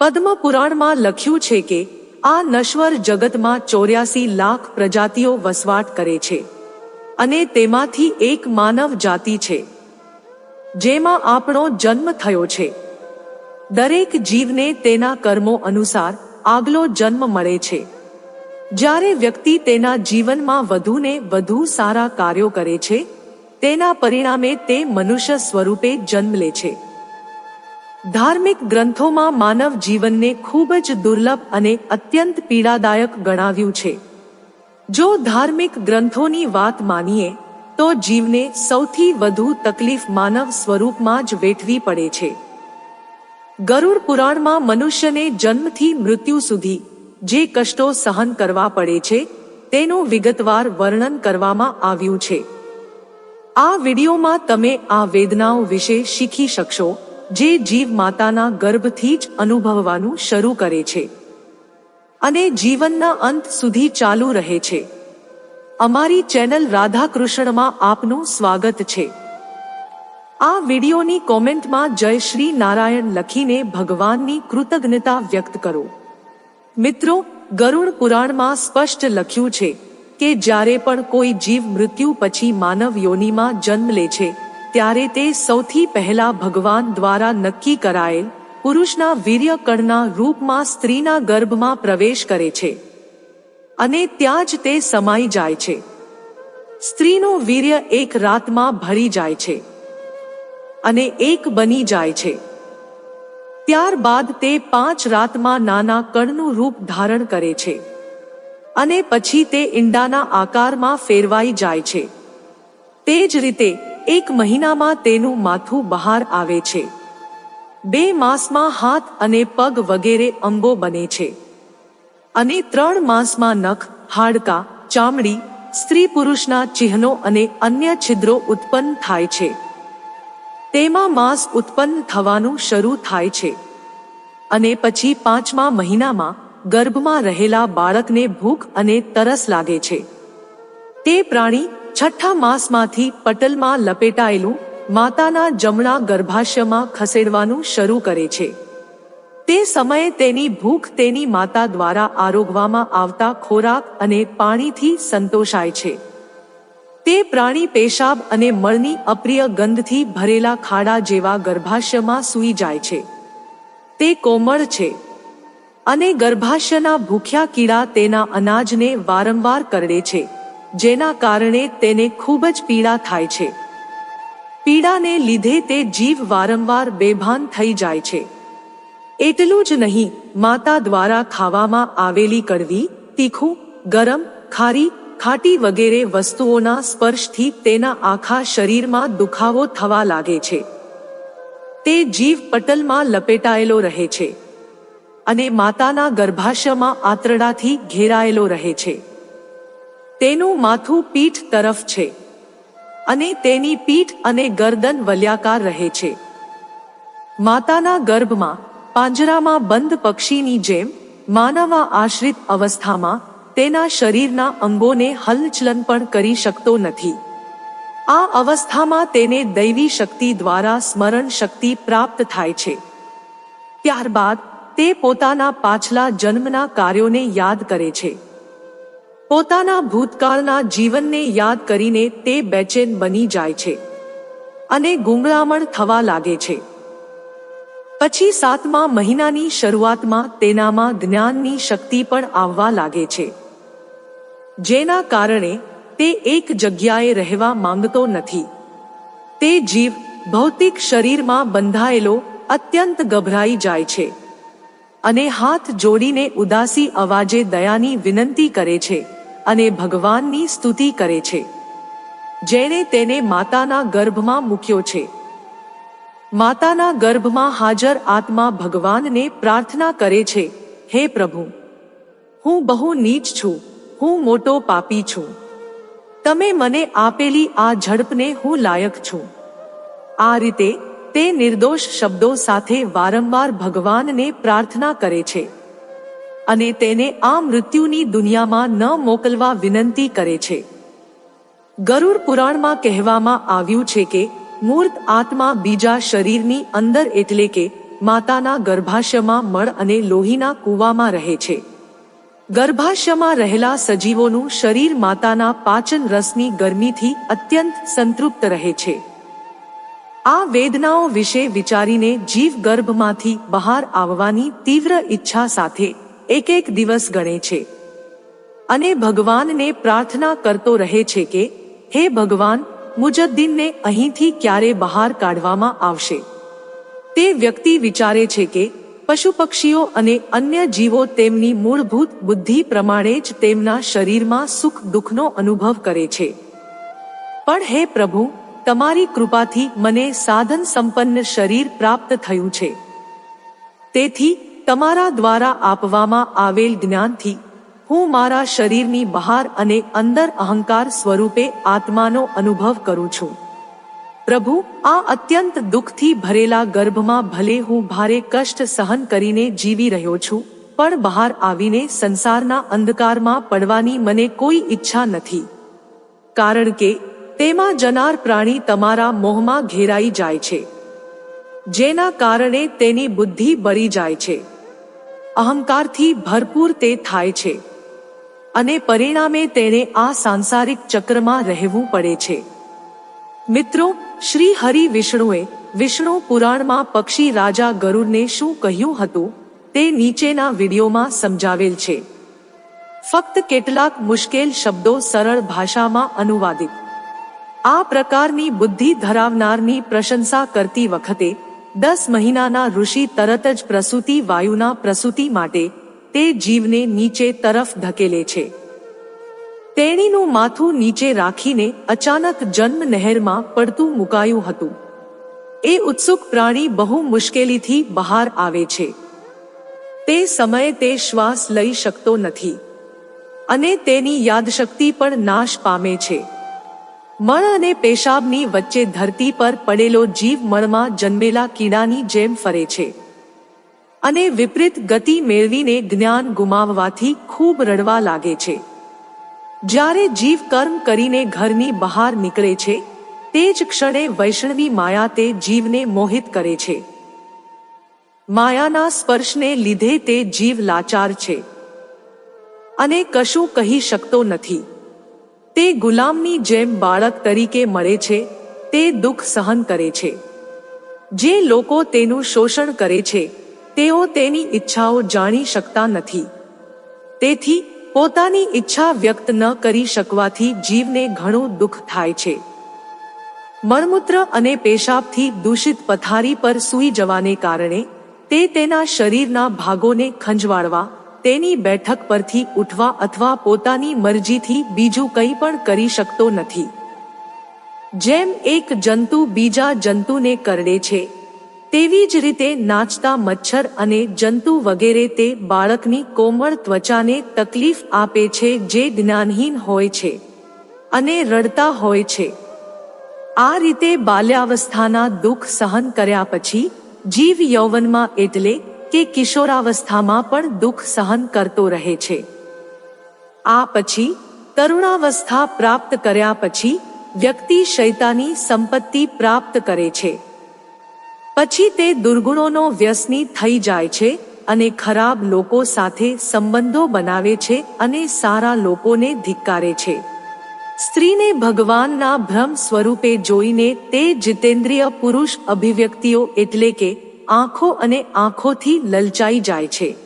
પદ્મ પુરાણમાં લખ્યું છે કે આ નશ્વર જગતમાં ચોર્યાસી લાખ પ્રજાતિઓ વસવાટ કરે છે અને તેમાંથી એક માનવ જાતિ છે, જેમાં આપણો જન્મ થયો છે. દરેક જીવને તેના કર્મો અનુસાર આગલો જન્મ મળે છે. જ્યારે વ્યક્તિ તેના જીવનમાં વધુને વધુ સારા કાર્યો કરે છે, તેના પરિણામે તે મનુષ્ય સ્વરૂપે જન્મ લે છે. ધાર્મિક ગ્રંથોમાં માનવ જીવનને ખૂબ જ દુર્લભ અને અત્યંત પીડાદાયક ગણાવ્યું છે. જો ધાર્મિક ગ્રંથોની વાત માનીએ, તો જીવને સૌથી વધુ તકલીફ માનવ સ્વરૂપમાં જ વેઠવી પડે છે. ગરુડ પુરાણમાં મનુષ્યને જન્મથી મૃત્યુ સુધી જે કષ્ટો સહન કરવા પડે છે, તેનું વિગતવાર વર્ણન કરવામાં આવ્યું છે. આ વિડીયોમાં તમે આ વેદનાઓ વિશે શીખી શકશો. જે જીવ માતાના ગર્ભથી જ અનુભવવાનું શરૂ કરે છે. અને જીવનના અંત સુધી ચાલુ રહે છે. અમારી ચેનલ રાધાકૃષ્ણમાં આપનું સ્વાગત છે. આ વિડીયોની કોમેન્ટમાં જય શ્રી નારાયણ લખીને ભગવાનની કૃતજ્ઞતા વ્યક્ત કરો. મિત્રો, ગરુડ પુરાણમાં સ્પષ્ટ લખ્યું છે કે જ્યારે પણ કોઈ જીવ મૃત્યુ પછી માનવ યોનિમાં જન્મ લે છે ત્યારે તે સૌથી પહેલા ભગવાન દ્વારા નક્કી કરાયેલ પુરુષના વીર્યકણના રૂપમાં સ્ત્રીના ગર્ભમાં પ્રવેશ કરે છે. અને ત્યાં જ તે સમાઈ જાય છે. સ્ત્રીનું વીર્ય એક રાતમાં ભરી જાય છે. અને એક બની જાય છે. ત્યારબાદ તે પાંચ રાતમાં નાના કણનું રૂપ ધારણ કરે છે. અને પછી તે ઈંડાના આકારમાં ફેરવાઈ જાય છે. તે જ રીતે એક મહિનામાં તેનું માથું બહાર આવે છે. બે માસમાં હાથ અને પગ વગેરે અંગો બને છે. અને ત્રણ માસમાં નખ, હાડકા, ચામડી, સ્ત્રી પુરુષના ચિહ્નો અને અન્ય છિદ્રો ઉત્પન્ન થાય છે. તેમાં માંસ ઉત્પન્ન થવાનું શરૂ થાય છે. અને પછી પાંચમા મહિનામાં ગર્ભમાં રહેલા બાળકને ભૂખ અને તરસ લાગે છે. તે પ્રાણી છઠ્ઠા માસમાંથી પટલમાં લપેટાયેલું માતાના જમણા ગર્ભાશયમાં ખસેડવાનું શરૂ કરે છે. તે સમયે તેની ભૂખ તેની માતા દ્વારા આરોગવામાં આવતા ખોરાક અને પાણીથી સંતોષાય છે. તે પ્રાણી પેશાબ અને મળની અપ્રિય ગંધથી ભરેલા ખાડા જેવા ગર્ભાશયમાં સૂઈ જાય છે. તે કોમળ છે અને ગર્ભાશયના ભૂખ્યા કીડા તેના અનાજને વારંવાર કરડે છે. જેના કારણે તેને ખૂબ જ પીડા થાય છે. પીડાને લીધે તે જીવ વારંવાર બેભાન થઈ જાય છે. એટલું જ નહીં, માતા દ્વારા ખાવામાં આવેલી કડવી, તીખું, ગરમ, ખારી, ખાટી વગેરે વસ્તુઓના સ્પર્શથી તેના આખા શરીરમાં દુખાવો થવા લાગે છે. તે જીવ પટલમાં લપેટાયેલો રહે છે. અને માતાના ગર્ભાશયમાં આંતરડાથી ઘેરાયેલો રહે છે. તેનું માથું પીઠ તરફ છે અને તેની પીઠ અને ગરદન વલ્યાકાર રહે છે. માતાના ગર્ભમાં પાંજરામાં બંધ પક્ષીની જેમ માનવા આશ્રિત અવસ્થામાં તેના શરીરના અંગોને હલચલન પણ કરી શકતો નથી. આ અવસ્થામાં તેને દૈવી શક્તિ દ્વારા સ્મરણ શક્તિ પ્રાપ્ત થાય છે. ત્યારબાદ તે પોતાના પાછલા જન્મના કાર્યોને યાદ કરે છે. પોતાના ભૂતકાળના જીવનને યાદ કરીને તે બેચેન બની જાય છે અને ગુંગળામણ થવા લાગે છે. પછી સાતમા મહિનાની શરૂઆતમાં તેનામાં જ્ઞાનની શક્તિ પણ આવવા લાગે છે. જેના કારણે તે એક જગ્યાએ રહેવા માંગતો નથી. તે જીવ ભૌતિક શરીરમાં બંધાયેલો અત્યંત ગભરાઈ જાય છે અને હાથ જોડીને ઉદાસી અવાજે દયાની વિનંતી કરે છે. અને ભગવાનની સ્તુતિ કરે છે, જેણે તેને માતાના ગર્ભમાં મૂક્યો છે. માતાના ગર્ભમાં હાજર આત્મા ભગવાનને પ્રાર્થના કરે છે, હે પ્રભુ, હું બહુ નીચ છું, હું મોટો પાપી છું. તમે મને આપેલી આ ઝડપને હું લાયક છું. આ રીતે તે નિર્દોષ શબ્દો સાથે વારંવાર ભગવાનને પ્રાર્થના કરે છે. અને તેને આ મૃત્યુની દુનિયામાં ન મોકલવા વિનંતી કરે છે. ગરુડ પુરાણમાં કહેવામાં આવ્યું છે કે, મૂર્ત આત્મા બીજા શરીરની અંદર એટલે કે, માતાના ગર્ભાશયમાં મળ અને લોહીના કૂવામાં રહે છે. ગર્ભાશયમાં રહેલા સજીવોનું શરીર માતાના પાચન રસની ગરમીથી અત્યંત સંતૃપ્ત રહે છે. આ વેદનાઓ વિશે વિચારીને જીવ ગર્ભમાંથી બહાર આવવાની તીવ્ર ઈચ્છા સાથે એક એક દિવસ ગણે છે. અને ભગવાનને પ્રાર્થના કરતો રહે છે કે, હે ભગવાન, મુજદ્દીનને અહીંથી ક્યારે બહાર કાઢવામાં આવશે? તે વ્યક્તિ વિચારે છે કે પશુ પક્ષીઓ અને અન્ય જીવો તેમની મૂળભૂત બુદ્ધિ પ્રમાણે જ તેમના શરીરમાં સુખ દુઃખનો અનુભવ કરે છે. પણ હે પ્રભુ, તમારી કૃપાથી મને સાધન સંપન્ન શરીર પ્રાપ્ત થયું છે. તેથી તમારા દ્વારા આપવામાં આવેલ જ્ઞાનથી હું મારા શરીરની બહાર અને અંદર અહંકાર સ્વરૂપે આત્માનો અનુભવ કરું છું. પ્રભુ, આ અત્યંત દુઃખથી ભરેલા ગર્ભમાં ભલે હું ભારે કષ્ટ સહન કરીને જીવી રહ્યો છું, પણ બહાર આવીને સંસારના અંધકારમાં પડવાની મને કોઈ ઈચ્છા નથી. કારણ કે, તેમાં જનાર પ્રાણી તમારા મોહમાં ઘેરાઈ જાય છે. જેના કારણે તેની બુદ્ધિ બળી જાય છે. અહંકારથી ભરપૂર તે થાય છે અને પરિણામે તેણે આ સાંસારિક ચક્રમાં રહેવું પડે છે. મિત્રો, શ્રી હરિ વિષ્ણુએ વિષ્ણુ પુરાણમાં પક્ષી રાજા ગરુડને શું કહ્યું હતું તે નીચેના વિડીયોમાં સમજાવેલ છે. ફક્ત કેટલાક મુશ્કેલ શબ્દો સરળ ભાષામાં અનુવાદિત. આ પ્રકારની બુદ્ધિ ધરાવનારની પ્રશંસા કરતી વખતે દસ મહિનાના ઋષિ તરત જ પ્રસૂતિ વાયુના પ્રસૂતિ માટે તે જીવને નીચે તરફ ધકેલે છે. તેણીનું માથું નીચે રાખીને અચાનક જન્મ નહેરમાં પડતું મુકાયું હતું. એ ઉત્સુક પ્રાણી બહુ મુશ્કેલીથી બહાર આવે છે. તે સમયે તે શ્વાસ લઈ શકતો નથી. અને તેની યાદશક્તિ પણ નાશ પામે છે. મળ અને પેશાબની વચ્ચે ધરતી પર પડેલો જીવ મળમાં જન્મેલા કીડાની જેમ ફરે છે. અને વિપરીત ગતિ મેળવીને જ્ઞાન ગુમાવવાથી ખૂબ રડવા લાગે છે. જ્યારે જીવ કર્મ કરીને ઘરની બહાર નીકળે છે, તે જ ક્ષણે વૈષ્ણવી માયા તે જીવને મોહિત કરે છે. માયાના સ્પર્શને લીધે તે જીવ લાચાર છે. અને કશું કહી શકતો નથી. તે ગુલામની જેમ બાળક તરીકે મળે છે, તે દુઃખ સહન કરે છે. જે લોકો તેનું શોષણ કરે છે, તેઓ તેની ઈચ્છાઓ જાણી શકતા નથી. તેથી, પોતાની ઈચ્છા વ્યક્ત ન કરી શકવાથી જીવને ઘણું દુઃખ થાય છે. મળમૂત્ર અને પેશાબથી દૂષિત પથારી પર સૂઈ જવાને કારણે, તે તેના શરીરના ભાગોને ખંજવાળવા તેની બેઠક પરથી ઉઠવા અથવા પોતાની મરજીથી બીજું કંઈ પણ કરી શકતો નથી. જેમ એક જંતુ બીજા જંતુને કરડે છે, તેવી જ રીતે નાચતા મચ્છર અને જંતુ વગેરે તે બાળકની કોમળ ત્વચાને તકલીફ આપે છે જે જ્ઞાનહીન હોય છે અને રડતા હોય છે. આ રીતે બાલ્યાવસ્થાના દુઃખ સહન કર્યા પછી, જીવ યૌવનમાં એટલે કે કિશોરાવસ્થામાં પણ દુઃખ સહન કરતો રહે છે. આ પછી તરુણાવસ્થા પ્રાપ્ત કર્યા પછી વ્યક્તિ શૈતાની સંપત્તિ પ્રાપ્ત કરે છે. પછી તે દુર્ગુણોનો વ્યસની થઈ જાય છે અને ખરાબ લોકો સાથે સંબંધો બનાવે છે અને સારા લોકોને ધિક્કારે છે. સ્ત્રીને ભગવાનના ભ્રમ સ્વરૂપે જોઈને તે જીતેન્દ્રિય પુરુષ અભિવ્યક્તિઓ એટલે કે આંખો અને આંખોથી લલચાઈ જાય છે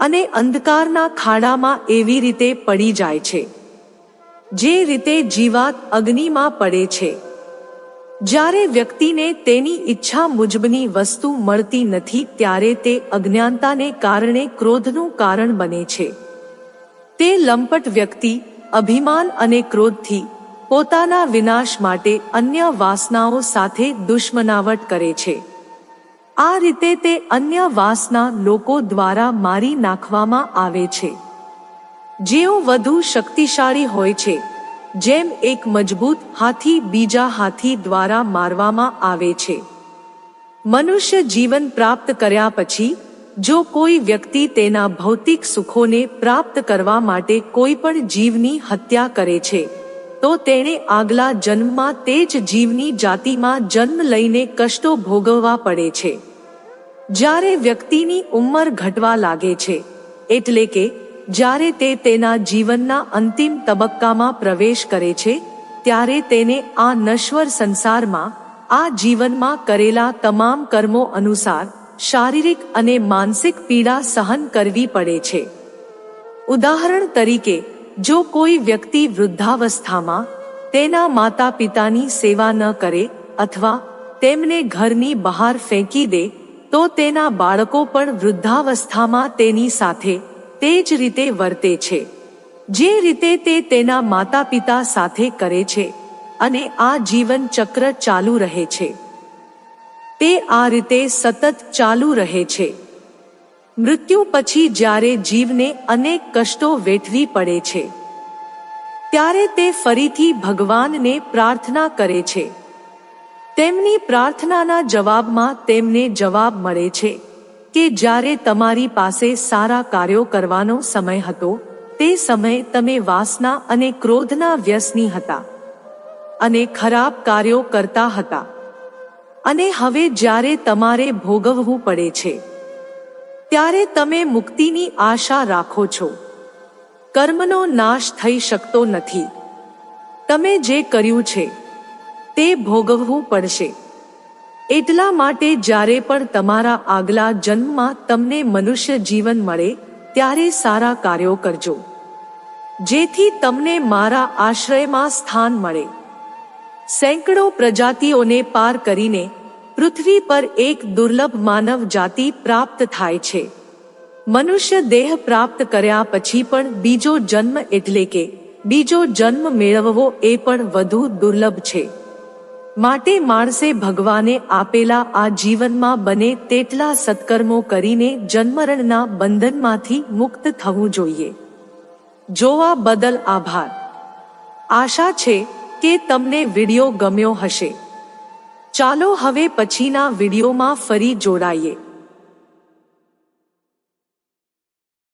અને અંધકારના ખાડામાં એવી રીતે પડી જાય છે. જે રીતે જીવાત અગ્નિમાં પડે છે. જ્યારે વ્યક્તિને તેની ઈચ્છા મુજબની વસ્તુ મળતી નથી ત્યારે તે અજ્ઞાનતાને કારણે ક્રોધનું કારણ બને છે. તે લંપટ વ્યક્તિ, અભિમાન અને ક્રોધથી પોતાના વિનાશ માટે અન્ય વાસનાઓ સાથે દુશ્મનાવટ કરે છે. આ રીતે તે અન્ય વાસના લોકો દ્વારા મારી નાખવામાં આવે છે. જેઓ વધુ શક્તિશાળી હોય છે, જેમ એક મજબૂત હાથી બીજા હાથી દ્વારા મારવામાં આવે છે. મનુષ્ય જીવન પ્રાપ્ત કર્યા પછી, જો કોઈ વ્યક્તિ તેના ભૌતિક સુખોને પ્રાપ્ત કરવા માટે કોઈ પણ જીવની હત્યા કરે છે, તો તેણે આગલા જન્મમાં તે જ જીવની જાતિમાં જન્મ લઈને કષ્ટો ભોગવવા પડે છે. જ્યારે વ્યક્તિની ઉંમર ઘટવા લાગે છે, એટલે કે જ્યારે તે તેના જીવનના અંતિમ તબક્કામાં પ્રવેશ કરે છે, ત્યારે તેને આ નશ્વર સંસારમાં, આ જીવનમાં કરેલા તમામ કર્મો અનુસાર શારીરિક અને માનસિક પીડા સહન કરવી પડે છે. ઉદાહરણ તરીકે, જો કોઈ વ્યક્તિ વૃદ્ધાવસ્થામાં તેના માતા પિતાની સેવા ન કરે અથવા તેમને ઘરની બહાર ફેંકી દે તો તેના બાળકો પણ વૃદ્ધાવસ્થામાં તેની સાથે તે જ રીતે વર્તે છે. જે રીતે તે તેના માતા પિતા સાથે કરે છે અને આ જીવન ચક્ર ચાલુ રહે છે. તે આ રીતે સતત ચાલુ રહે છે. મૃત્યુ પછી જ્યારે જીવને અનેક કષ્ટો વેઠવી પડે છે, ત્યારે તે ફરીથી ભગવાનને પ્રાર્થના કરે છે. તેમની પ્રાર્થનાના જવાબમાં તેમને જવાબ મળે છે કે જ્યારે તમારી પાસે સારા કાર્યો કરવાનો સમય હતો, તે સમય તમે વાસના અને ક્રોધના વ્યસની હતા અને ખરાબ કાર્યો કરતા હતા. અને હવે જ્યારે તમારે ભોગવવું પડે છે, ત્યારે તમે મુક્તિની આશા રાખો છો. કર્મનો નાશ થઈ શકતો નથી. તમે જે કર્યું છે તે ભોગવવું પડશે. એટલા માટે જ્યારે પણ તમારા આગલા જન્મમાં તમને મનુષ્ય જીવન મળે, ત્યારે સારા કાર્યો કરજો. જેથી તમને મારા આશ્રયમાં સ્થાન મળે. સેંકડો પ્રજાતિઓને પાર કરીને, પૃથ્વી પર એક દુર્લભ માનવ જાતિ પ્રાપ્ત થાય છે. મનુષ્ય દેહ પ્રાપ્ત કર્યા પછી પણ બીજો જન્મ એટલે કે, બીજો જન્મ મેળવવો એ પણ વધુ દુર્લભ છે. માટે માણસે ભગવાને આપેલા આ જીવનમાં બને તેટલા સત્કર્મો કરીને જન્મરણના બંધનમાંથી મુક્ત થવું જોઈએ. જોવા બદલ આભાર. આશા છે કે તમને વિડિયો ગમ્યો હશે. ચાલો હવે પછીના વિડીયોમાં ફરી જોડાઈએ.